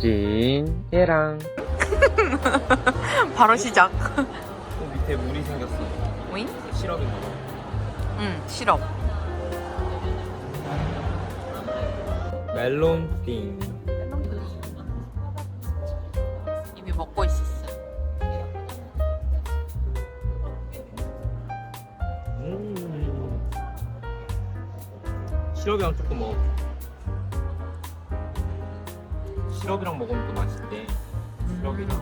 찐 얘랑 바로 시작. 어, 밑에 물이 생겼어 오잉? 시럽인가 봐 응, 시럽. 멜론 띵 이미 먹고 있었어. 음. 시럽이랑 조금 먹어 시럽이랑 먹으면 또 맛있대 시럽이랑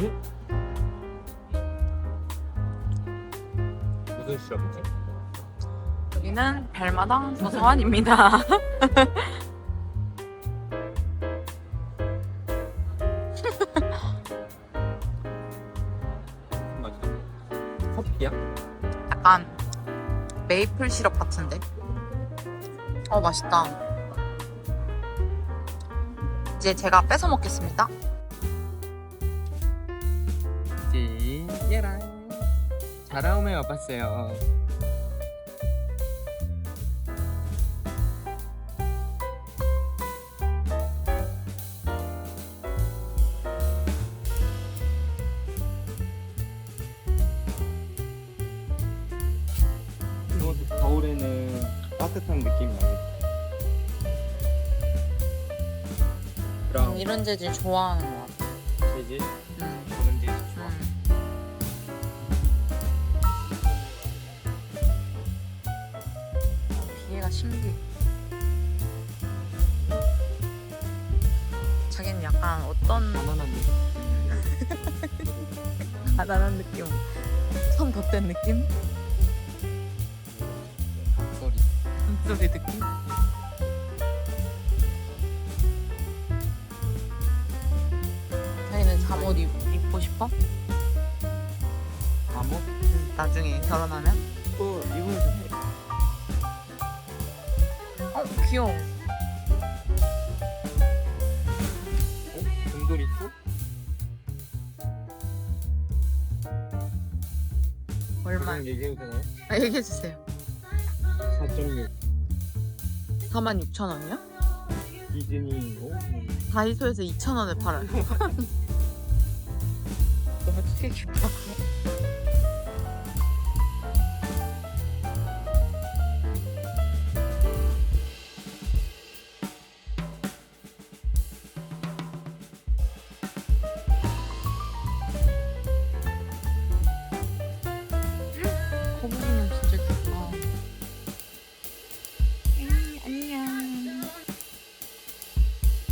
음? 무슨 시럽이지? 여기는 별마당 도서관입니다. 무슨 맛이야? 커피야? 약간 메이플 시럽 같은데. 어, 맛있다. 이제 제가 뺏어 먹겠습니다. 찐 얘랑 자라움에 와봤어요. 겨울에는 따뜻한 느낌이 나요 이런 재질 좋아하는 것 같아. 재질 음. 저는 재질 좋아 비애가 신기해. 자기는 약간 어떤 가난한 가난한 느낌, 손 덧댄 느낌? 소리 소리 느낌? 잠옷 입, 입고 싶어? 감옥? 응, 나중에 결혼하면? 또 입으면 돼어 귀여워. 어? 금돌 있고? 얼마? 그냥 얘기해도 되나요? 아, 얘기해 주세요. 4.6 46,000원이요? 디즈니 오 다이소에서 2,000원에 팔아요. 너무 안녕.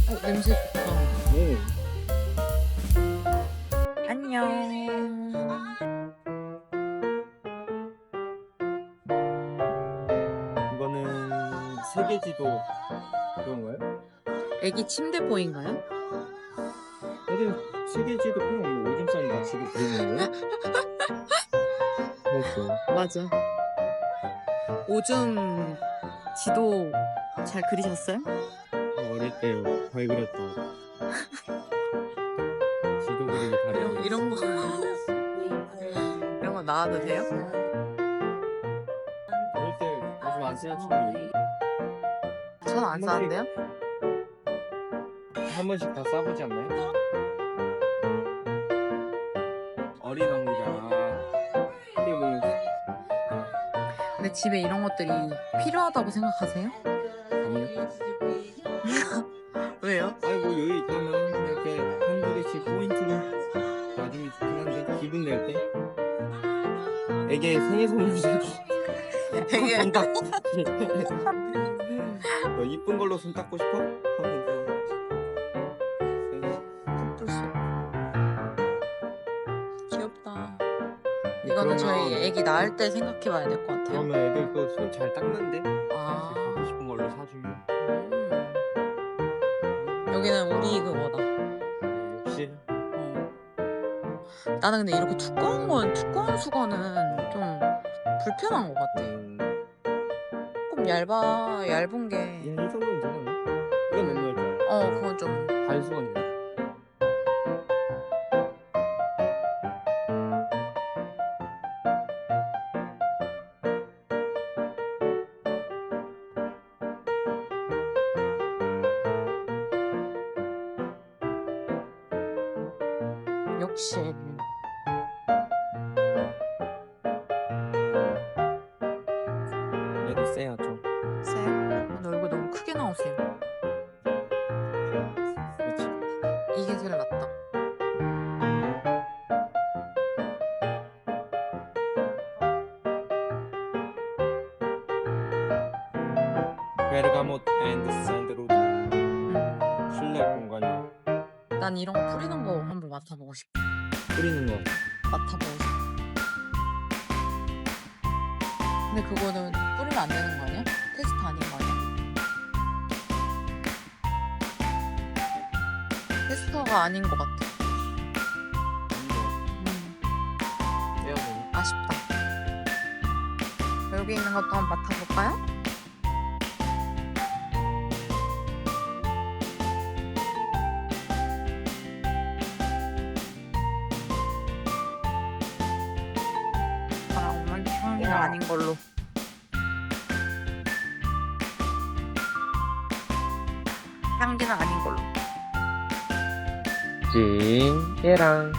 어, 냄새 좋다. 오. 안녕. 이거는 세계지도 그런 거예요? 애기 침대 보인가요? 애들 세계지도 그냥 뭐 오줌 싸는 맞추고 그러는 거예요? 그렇죠 맞아. 오줌 지도 잘 그리셨어요? 어릴 때 거의 그렸다 이런, 거 이런 거 나와도 돼요? 어릴 때 오줌 안 쓰는 친구 전안 싸는데요? 한 번씩 다 싸보지 않나요? 어린 왕자 이게 뭐 근데 집에 이런 것들이 필요하다고 생각하세요? 아니요 왜요? 아니 뭐 여기 있다면 이렇게 한두 개씩 포인트로 놔주면 좋긴 한데 기분 낼 때 애기 생일 선물 사기 되게 손 닦고 너 이쁜 걸로 손 닦고 싶어? 하면서 귀엽다. 네, 이거는 저희 그러면- 애기 낳을 때 생각해봐야 될 것 같아요. 그러면 애들 또 손 잘 닦는데 아, 갖고 싶은 걸로 사주면 음. 여기는 우리 그거다. 나는 근데 이렇게 두꺼운 건 두꺼운 수건은 좀 불편한 것 같아. 음. 조금 얇아 얇은 게. 이 정도면 되잖아. 이건 너무 얇다. 어 그건 좀. 발수건이야. 역시 얘도 세요 좀. 세요? 근데 얼굴 너무 크게 나오세요. 그렇지. 이게 제일 낫다. 베르가모트 앤드 샌드로드 음. 실내 공간이요. 난 이런 거 뿌리는 거 한번 맡아보고 싶어. 뿌리는 거. 맡아보고 싶어. 근데 그거는 뿌리면 안 되는 거 아니야? 테스트 아닌 거 아니야? 테스터가 아닌 것 같아. 음, 되니? 아쉽다. 여기 있는 것도 한번 맡아볼까요? 그러면 향기는 아닌 걸로. 향기는 아닌 걸로. 찐, 깨랑.